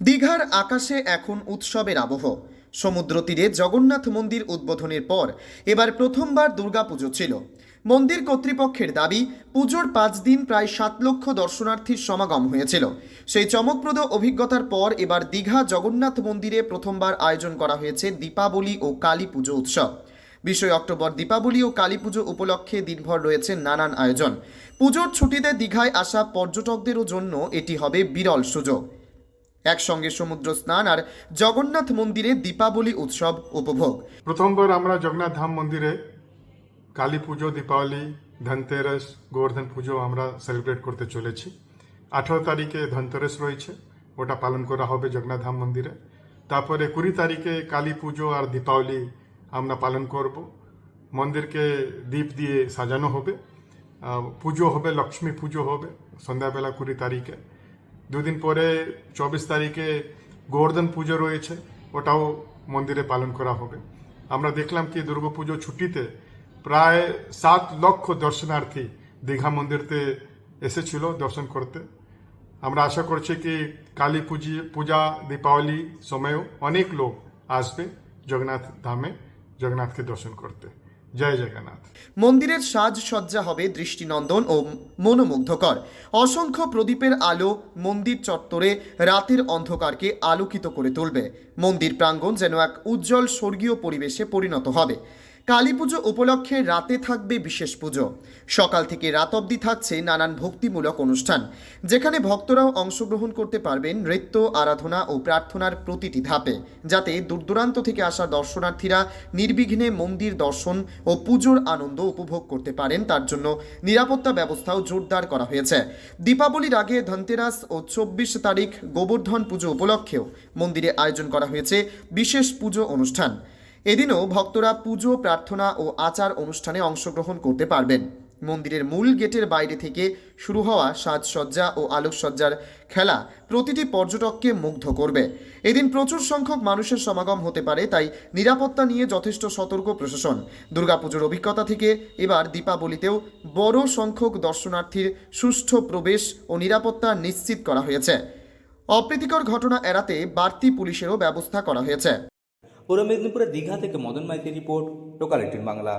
দীঘার আকাশে এখন উৎসবের আবহ। সমুদ্র তীরে জগন্নাথ মন্দির উদ্বোধনের পর এবার প্রথমবার দুর্গাপুজো ছিল। মন্দির কর্তৃপক্ষের দাবি, পুজোর পাঁচ দিন প্রায় সাত লক্ষ দর্শনার্থীর সমাগম হয়েছিল। সেই চমকপ্রদ অভিজ্ঞতার পর এবার দীঘা জগন্নাথ মন্দিরে প্রথমবার আয়োজন করা হয়েছে দীপাবলি ও কালী পুজো উৎসব। বিশই অক্টোবর দীপাবলি ও কালী পুজো উপলক্ষে দিনভর রয়েছে নানান আয়োজন। পুজোর ছুটিতে দীঘায় আসা পর্যটকদেরও জন্য এটি হবে বিরল সুযোগ। একসঙ্গে সমুদ্র স্নান আর জগন্নাথ মন্দিরে দীপাবলি উৎসব উপভোগ। প্রথমবার আমরা জগন্নাথ ধাম মন্দিরে কালী পুজো, দীপাবলি, ধনতেরাস, গোবর্ধন পুজো আমরা সেলিব্রেট করতে চলেছি। আঠারো তারিখে ধনতেরাস রয়েছে, ওটা পালন করা হবে জগন্নাথ ধাম মন্দিরে। তারপরে কুড়ি তারিখে কালী পুজো আর দীপাবলি আমরা পালন করব। মন্দিরকে দীপ দিয়ে সাজানো হবে। পুজো হবে, লক্ষ্মী পুজো হবে সন্ধ্যাবেলা কুড়ি তারিখে। দুদিন পরে চব্বিশ তারিখে গোবর্ধন পুজো রয়েছে, ওটাও মন্দিরে পালন করা হবে। আমরা দেখলাম কি দুর্গাপুজো ছুটিতে প্রায় সাত লক্ষ দর্শনার্থী দীঘা মন্দিরতে এসেছিল দর্শন করতে। আমরা আশা করছি কি কালী পুজি, পূজা, দীপাবলি সময়েও অনেক লোক আসবে জগন্নাথ ধামে, জগন্নাথকে দর্শন করতে। জয় জগন্নাথ। মন্দিরের সাজসজ্জা হবে দৃষ্টিনন্দন ও মনোমুগ্ধকর। অসংখ্য প্রদীপের আলো মন্দির চত্বরে রাতের অন্ধকারকে আলোকিত করে তুলবে। মন্দির প্রাঙ্গণ যেন এক উজ্জ্বল স্বর্গীয় পরিবেশে পরিণত হবে। কালী পুজো উপলক্ষে রাতে থাকবে বিশেষ পুজো। সকাল থেকে রাত অবধি থাকছে নানান ভক্তিমূলক অনুষ্ঠান, যেখানে ভক্তরাও অংশগ্রহণ করতে পারবেন নৃত্য, আরাধনা ও প্রার্থনার প্রতিটি ধাপে, যাতে দূরদূরান্ত থেকে আসা দর্শনার্থীরা নির্বিঘ্নে মন্দির দর্শন ও পুজোর আনন্দ উপভোগ করতে পারেন। তার জন্য নিরাপত্তা ব্যবস্থাও জোরদার করা হয়েছে। দীপাবলির আগে ধনতেরাস ও চব্বিশ তারিখ গোবর্ধন পুজো উপলক্ষেও মন্দিরে আয়োজন করা হয়েছে বিশেষ পুজো অনুষ্ঠান। এদিনও ভক্তরা পুজো, প্রার্থনা ও আচার অনুষ্ঠানে অংশগ্রহণ করতে পারবেন। মন্দিরের মূল গেটের বাইরে থেকে শুরু হওয়া সাজসজ্জা ও আলোকসজ্জার খেলা প্রতিটি পর্যটককে মুগ্ধ করবে। এদিন প্রচুর সংখ্যক মানুষের সমাগম হতে পারে, তাই নিরাপত্তা নিয়ে যথেষ্ট সতর্ক প্রশাসন। দুর্গাপুজোর অভিজ্ঞতা থেকে এবার দীপাবলিতেও বড় সংখ্যক দর্শনার্থীর সুষ্ঠু প্রবেশ ও নিরাপত্তা নিশ্চিত করা হয়েছে। অপ্রীতিকর ঘটনা এড়াতে বাড়তি পুলিশেরও ব্যবস্থা করা হয়েছে। পূর্ব মেদিনীপুরের দীঘা থেকে মদন মাইতির রিপোর্ট লোকাল বাংলা